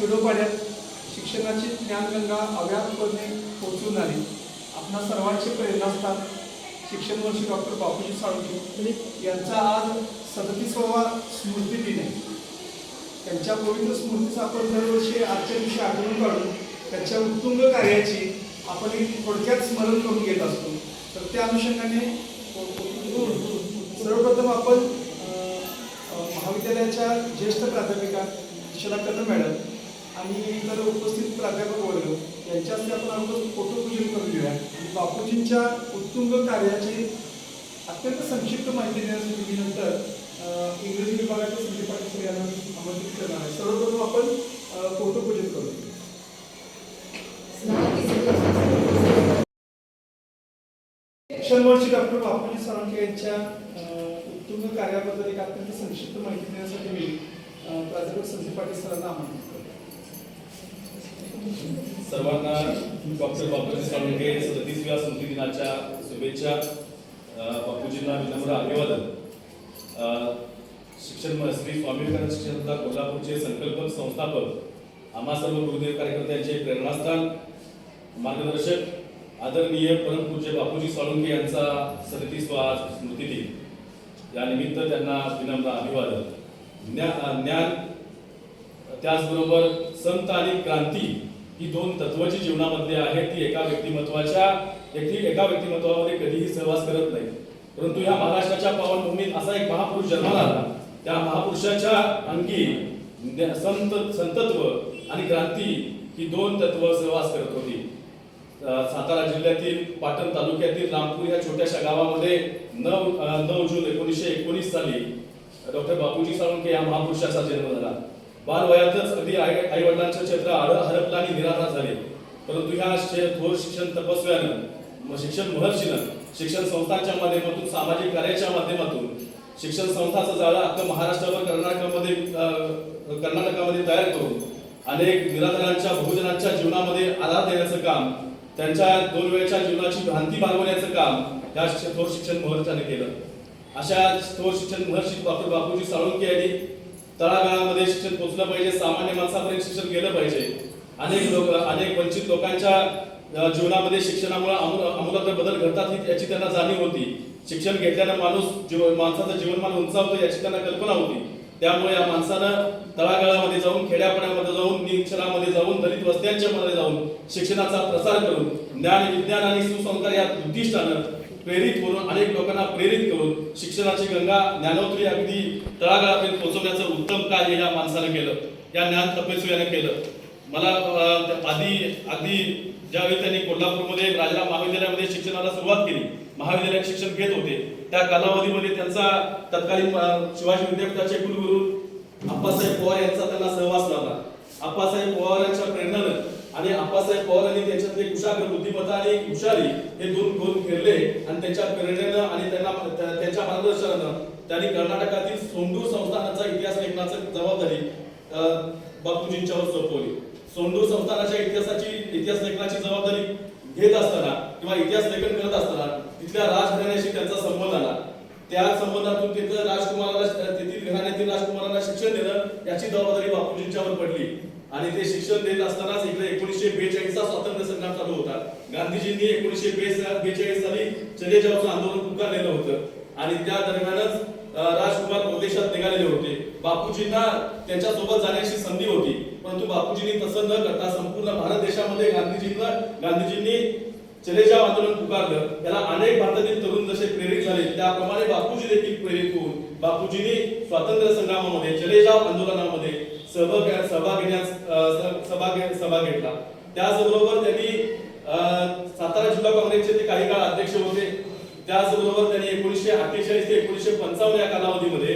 खेडोपाड्यात शिक्षणाची ज्ञानगंगा अव्याहतपणे पोहोचून आली. आपणा सर्वांचे प्रेरणास्थान शिक्षण वर्षी डॉक्टर बापूजी साळुंखे यांचा आज सदतीसवा स्मृती दिन आहे. त्यांच्या पवित्र स्मृतीचा आपण दरवर्षी आजच्या दिवशी आठवण काढून त्यांच्या उत्तुंग कार्याची आपण एक थोडक्यात स्मरण करून घेत असतो. तर त्या अनुषंगाने सर्वप्रथम आपण महाविद्यालयाच्या ज्येष्ठ प्राध्यापिका शला कदम मॅडम आणि इतर उपस्थित प्राध्यापक वर्ग यांच्या हस्ते आपण अगोदर फोटोपूजन करून घेऊया. आणि बापूजींच्या उत्तुंग कार्याची अत्यंत संक्षिप्त माहिती देण्यासाठी मी नंतर इंग्रजी विभागाच्या संजय पाटील सर यांना आमंत्रित करणार आहे. सर्वप्रथम आपण फोटोपूजन करू. शनिवारची डॉक्टर बापूजी साळुंखे यांच्या उत्तुंग कार्याबद्दल एक अत्यंत संक्षिप्त माहिती देण्यासाठी मी प्राध्यापक संजय पाटील सरांना आमंत्रित करतो सर्वांना डॉक्टर बापूजी साळुंके सदतीसव्या स्मृती दिनाच्या शुभेच्छा बापूजींना विनम्र अभिवादन. शिक्षण म- श्री स्वामी विवेकानंद शिक्षण संस्था कोल्हापूरचे संकल्पक संस्थापक आम्हा सर्व गुरुदेव कार्यकर्त्यांचे प्रेरणास्थान. मार्गदर्शक आदरणीय परमपूज्य बापूजी साळुंके यांचा सदतीसवा आज स्मृती दिन त्यांना विनम्र अभिवादन. ज्ञान त्याचबरोबर संत आणि क्रांती ही दोन तत्वाची जीवनामध्ये आहेत ती एका व्यक्तिमत्वाच्या एकटी एका व्यक्तिमत्वामध्ये कधीही सहवास करत नाही. परंतु या महाराष्ट्राच्या पावनभूमीत असा एक महापुरुष जन्माला आला. त्या महापुरुषाच्या अंगी संत संतत्व आणि क्रांती ही दोन तत्व सहवास करत होती. सातारा जिल्ह्यातील पाटण तालुक्यातील रामपूर या छोट्याशा गावामध्ये नऊ नऊ जून एकोणीसशे एकोणीस साली डॉक्टर बापूजी साळुंके या महापुरुषाचा जन्म झाला. बाल वयातच अगदी आई आई वडिलांचं क्षेत्र हरपला हरपलं आणि निराधार झाले. परंतु ह्या थोर शिक्षण तपस्व्यानं शिक्षण महर्षीनं शिक्षण संस्थांच्या माध्यमातून सामाजिक कार्याच्या माध्यमातून शिक्षण संस्थाचं जाळं आपलं महाराष्ट्रावर कर्नाटकामध्ये कर्नाटकामध्ये तयार करून अनेक निराधारांच्या बहुजनांच्या जीवनामध्ये आधार देण्याचं काम त्यांच्या दोन वेळच्या जीवनाची भ्रांती भागवण्याचं काम या थोर शिक्षण महर्षाने केलं. अशा थोर शिक्षण महर्षी डॉक्टर बापूजी साळुंके यांनी तळागाळामध्ये शिक्षण पोहोचलं पाहिजे सामान्य माणसापर्यंत शिक्षण गेलं पाहिजे. अनेक लोक अनेक वंचित लोकांच्या जीवनामध्ये शिक्षणामुळे आमूल आमूलाग्र बदल घडतात ही याची त्यांना जाणीव होती. शिक्षण घेतल्यानं माणूस जीव माणसाचं जीवनमान उंचावतो याची त्यांना कल्पना होती. त्यामुळे या माणसानं तळागाळामध्ये जाऊन खेड्यापाड्यामध्ये जाऊन निरीक्षणामध्ये जाऊन दलित वस्त्यांच्या मध्ये जाऊन शिक्षणाचा प्रसार करून ज्ञान विज्ञान आणि सुसंस्कार या उद्दिष्टानं प्रेरित करून अनेक लोकांना प्रेरित करून शिक्षणाची गंगा ज्ञानोत्री अगदी तळागाळापर्यंत पोहोचवण्याचं उत्तम कार्य या माणसानं केलं. या ज्ञान तपस्वी यानं केलं. मला आधी आधी अगदी ज्यावेळी त्यांनी कोल्हापूरमध्ये राजाराम महाविद्यालयामध्ये शिक्षणाला सुरुवात केली महाविद्यालयात शिक्षण घेत होते त्या कालावधीमध्ये त्यांचा तत्कालीन शिवाजी विद्यापीठाचे कुलगुरू अप्पासाहेब पवार यांचा त्यांना सहवास लाभला. अप्पासाहेब पवार यांच्या प्रेरणानं आणि आप्पासाहेब पवार यांनी त्याच्यातले कुशाग्र बुद्धिमत्ता आणि हुशारी हे दोन गुण फिरले आणि त्यांच्या प्रेरणेनं आणि त्यांना त्यांच्या मार्गदर्शनानं त्यांनी कर्नाटकातील सोंडूर संस्थानाचा इतिहास लेखनाची जबाबदारी बापूजींच्यावर सोपवली. सोंडूर संस्थानाच्या इतिहासाची इतिहास लेखनाची जबाबदारी घेत असताना किंवा इतिहास लेखन करत असताना तिथल्या राजघराण्याशी त्यांचा संबंध आला. त्या संबंधातून तिथं राजकुमाराला तेथील घराण्यातील राजकुमारांना शिक्षण देणं याची जबाबदारी बापूजींच्यावर पडली. आणि ते शिक्षण देत असतानाच इकडे एकोणीसशे बेचाळीसचा स्वातंत्र्य संग्राम चालू होता. गांधीजींनी एकोणीसशे बेचाळीस साली चले जावचं आंदोलन पुकारलेलं होतं. आणि त्या दरम्यानच राजकुमार परदेशात निघालेले होते. बापूजींना त्यांच्यासोबत जाण्याची संधी होती. परंतु बापूजींनी तसं न करता संपूर्ण भारत देशामध्ये गांधीजींना गांधीजींनी चले जाव आंदोलन पुकारलं. त्याला अनेक भारतातील तरुण जसे प्रेरित झाले त्याप्रमाणे बापूजी देखील प्रेरित होऊन बापूजींनी स्वातंत्र्य संग्रामामध्ये चले जाव आंदोलनामध्ये सहभाग सभा घेण्यास सभा सभा घेतला. त्याचबरोबर त्यांनी सातारा जिल्हा काँग्रेसचे ते काही काळ अध्यक्ष होते. त्याचबरोबर त्यांनी एकोणीसशे अठ्ठेचाळीस ते एकोणीसशे पंचावन्न या कालावधीमध्ये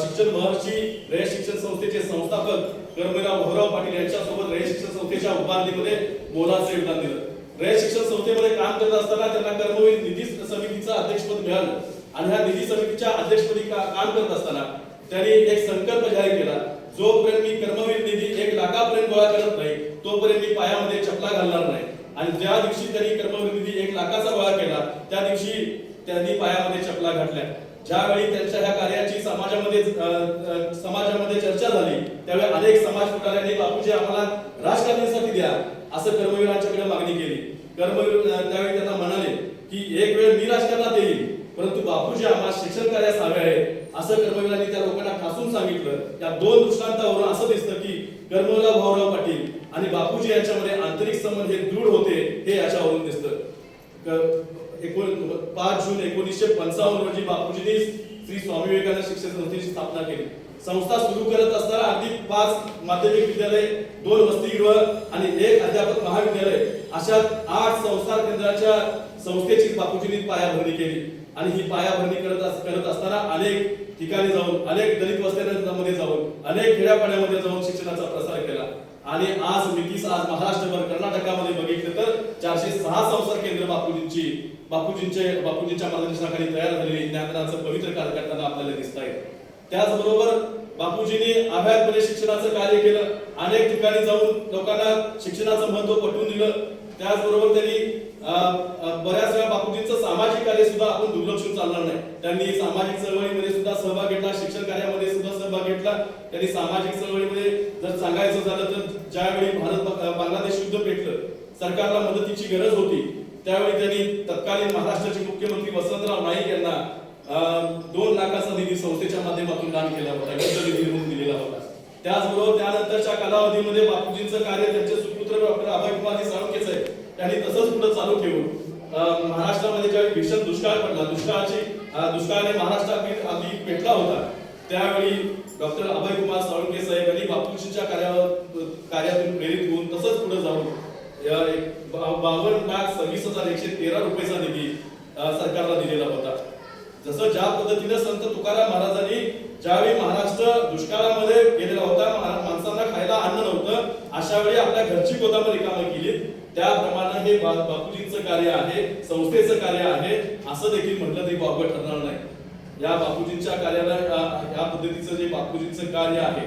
शिक्षण महर्षी रय शिक्षण संस्थेचे संस्थापक कर्मवीरराव भाऊराव पाटील यांच्यासोबत रय शिक्षण संस्थेच्या उभारणीमध्ये मोलाचं योगदान दिलं. रय शिक्षण संस्थेमध्ये काम करत असताना त्यांना कर्मवीर निधी समितीचं अध्यक्षपद मिळालं. आणि ह्या निधी समितीच्या अध्यक्षपदी काम करत असताना त्यांनी एक संकल्प जाहीर केला. जोपर्यंत मी कर्मवीर निधी एक लाखापर्यंत गोळा करत नाही तोपर्यंत मी पायामध्ये चपला घालणार नाही. आणि ज्या दिवशी त्यांनी कर्मवीर निधी एक लाखाचा गोळा केला त्या दिवशी त्यांनी पायामध्ये चपला घातल्या. ज्यावेळी त्यांच्या ह्या कार्याची समाजामध्ये समाजामध्ये चर्चा झाली त्यावेळी अनेक समाज पुढाऱ्यांनी बापूजी आम्हाला राजकारणासाठी द्या असं कर्मवीरांच्याकडे मागणी केली. कर्मवीर त्यावेळी त्यांना म्हणाले की एक वेळ मी राजकारणात येईल परंतु बापूजी आम्हाला शिक्षण कार्यास हवे आहे. असं कर्मवीरांनी त्या लोकांना ठासून सांगितलं. या दोन दृष्टांतावरून असं दिसतं की कर्मवीरराव भाऊराव पाटील आणि बापूजी यांच्यामध्ये आंतरिक संबंध हे दृढ होते हे याच्यावरून दिसतं. एकोण पाच जून एकोणीसशे पंचावन्न रोजी बापूजींनी श्री स्वामी विवेकानंद शिक्षण संस्थेची स्थापना केली. संस्था सुरू करत असताना आधी पाच माध्यमिक विद्यालय दोन वसतिगृह आणि एक अध्यापक महाविद्यालय अशा आठ संस्कार केंद्राच्या संस्थेची बापूजींनी पायाभरणी केली. आणि ही पायाभरणी करत अस- करत असताना अनेक ठिकाणी जाऊन अनेक दलित वस्त्यांमध्ये जाऊन अनेक खेड्यापाड्यामध्ये जाऊन शिक्षणाचा प्रसार केला. आणि आज मितीस आज महाराष्ट्रभर कर्नाटकामध्ये बघितलं तर चारशे सहा संसार केंद्र बापूजींची बापूजींचे बापूजींच्या मार्गदर्शनाखाली तयार झालेली ज्ञानाचं पवित्र कार्य करताना आपल्याला दिसत आहे त्याचबरोबर बापूजींनी अभ्यासपणे शिक्षणाचं कार्य केलं. अनेक ठिकाणी जाऊन लोकांना शिक्षणाचं महत्त्व पटवून दिलं. त्याचबरोबर त्यांनी बऱ्याच वेळा बापूजींचं सामाजिक कार्य सुद्धा आपण दुर्लक्षून चालणार नाही. त्यांनी सामाजिक चळवळीमध्ये सुद्धा सहभाग घेतला शिक्षण कार्यामध्ये सुद्धा सहभाग घेतला. त्यांनी सामाजिक चळवळीमध्ये जर सांगायचं झालं तर ज्यावेळी भारत बांगलादेश युद्ध पेटलं सरकारला मदतीची गरज होती त्यावेळी त्यांनी तत्कालीन महाराष्ट्राचे मुख्यमंत्री वसंतराव नाईक यांना दोन लाखाचा निधी संस्थेच्या माध्यमातून दान केला होता. निधी म्हणून दिलेला होता. त्याचबरोबर त्यानंतरच्या कालावधीमध्ये बापूजींचं कार्य त्यांच्या पुत्र डॉक्टर अभय कुमार साळुंकेच आहे. त्यांनी तसंच पुढे चालू ठेवून महाराष्ट्रामध्ये ज्यावेळी भीषण दुष्काळ पडला दुष्काळाची दुष्काळाने महाराष्ट्रात आधी पेटला होता. त्यावेळी डॉक्टर अभयकुमार साळुंके साहेब यांनी बापूजींच्या कार्यावर कार्यातून प्रेरित होऊन तसंच पुढे जाऊन या बावन्न लाख सव्वीस हजार एकशे तेरा रुपयेचा निधी सरकारला दिलेला होता. जसं ज्या पद्धतीने संत तुकाराम महाराजांनी ज्यावेळी महाराष्ट्र दुष्काळामध्ये गेलेला होता महा- खायला अन्न नव्हतं. अशा वेळी आपल्या घरची गोदामं रिकामं केली त्याप्रमाणे हे बापूजींचं कार्य आहे संस्थेचं कार्य आहे. असं देखील म्हटलं तरी वावगं ठरणार नाही. या बापूजींच्या कार्याला या- पद्धतीचं जे बापूजींचं कार्य आहे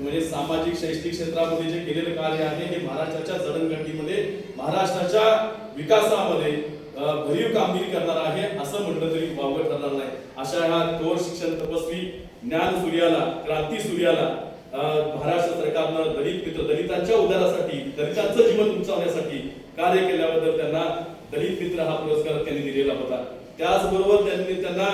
म्हणजे सामाजिक शैक्षणिक क्षेत्रामध्ये जे केलेलं कार्य आहे हे महाराष्ट्राच्या जडणघडणीमध्ये महाराष्ट्राच्या विकासामध्ये भरीव कामगिरी करणार आहे असं म्हटलं तरी वावगं ठरणार नाही. अशा ह्या थोर शिक्षण तपस्वी ज्ञान सूर्याला क्रांती सूर्याला महाराष्ट्र सरकारनं दलित मित्र दलितांच्या उद्धारासाठी दलितांचं जीवन उंचावण्यासाठी कार्य केल्याबद्दल त्यांना दलित मित्र हा पुरस्कार त्यांनी दिलेला होता. त्याचबरोबर त्यांनी त्यांना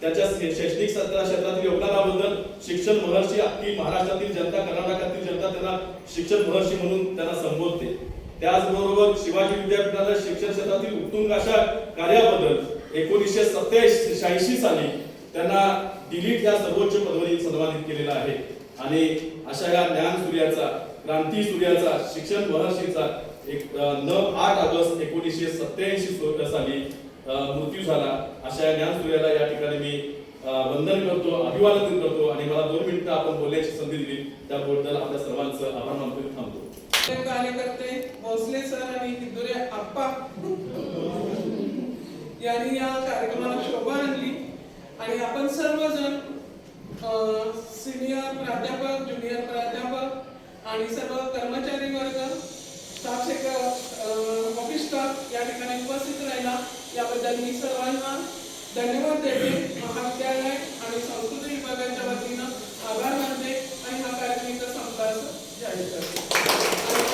त्याच्या शैक्षणिक क्षेत्रातील योगदानाबद्दल शिक्षण महर्षी अख्खी महाराष्ट्रातील जनता कर्नाटकातील जनता त्यांना शिक्षण महर्षी म्हणून त्यांना संबोधते. त्याचबरोबर शिवाजी विद्यापीठाला शिक्षण क्षेत्रातील उत्तुंग अशा कार्याबद्दल एकोणीसशे सत्याऐंशी शहाऐंशी साली त्यांना डिलीट या सर्वोच्च पदवी सन्मानित केलेला आहे. आणि अशा या ज्ञान सूर्याचा क्रांती सूर्याचा शिक्षण महर्षीचा एक नऊ आठ ऑगस्ट एकोणीसशे सत्याऐंशी साली मृत्यू झाला. अशा या ज्ञान सूर्याला या ठिकाणी मी वंदन करतो अभिवादन करतो आणि मला दोन मिनिटं आपण बोलण्याची संधी दिली. त्याबद्दल आपल्या सर्वांचं आभार मानतो थांबतो. ते कार्यकर्ते भोसले सर आणि हिंदुरे आप्पा यांनी या कार्यक्रमाला शोभा आणली. आणि आपण सर्वजण सिनियर प्राध्यापक ज्युनियर प्राध्यापक आणि सर्व कर्मचारी वर्ग स्टाफ सेक्टर ऑफिस स्टाफ या ठिकाणी उपस्थित राहिला. याबद्दल मी सर्वांना धन्यवाद देते. महाविद्यालय आणि संस्कृती विभागाच्या वतीनं आभार मानते आणि हा कार्यक्रम संपला. जाहीर करते.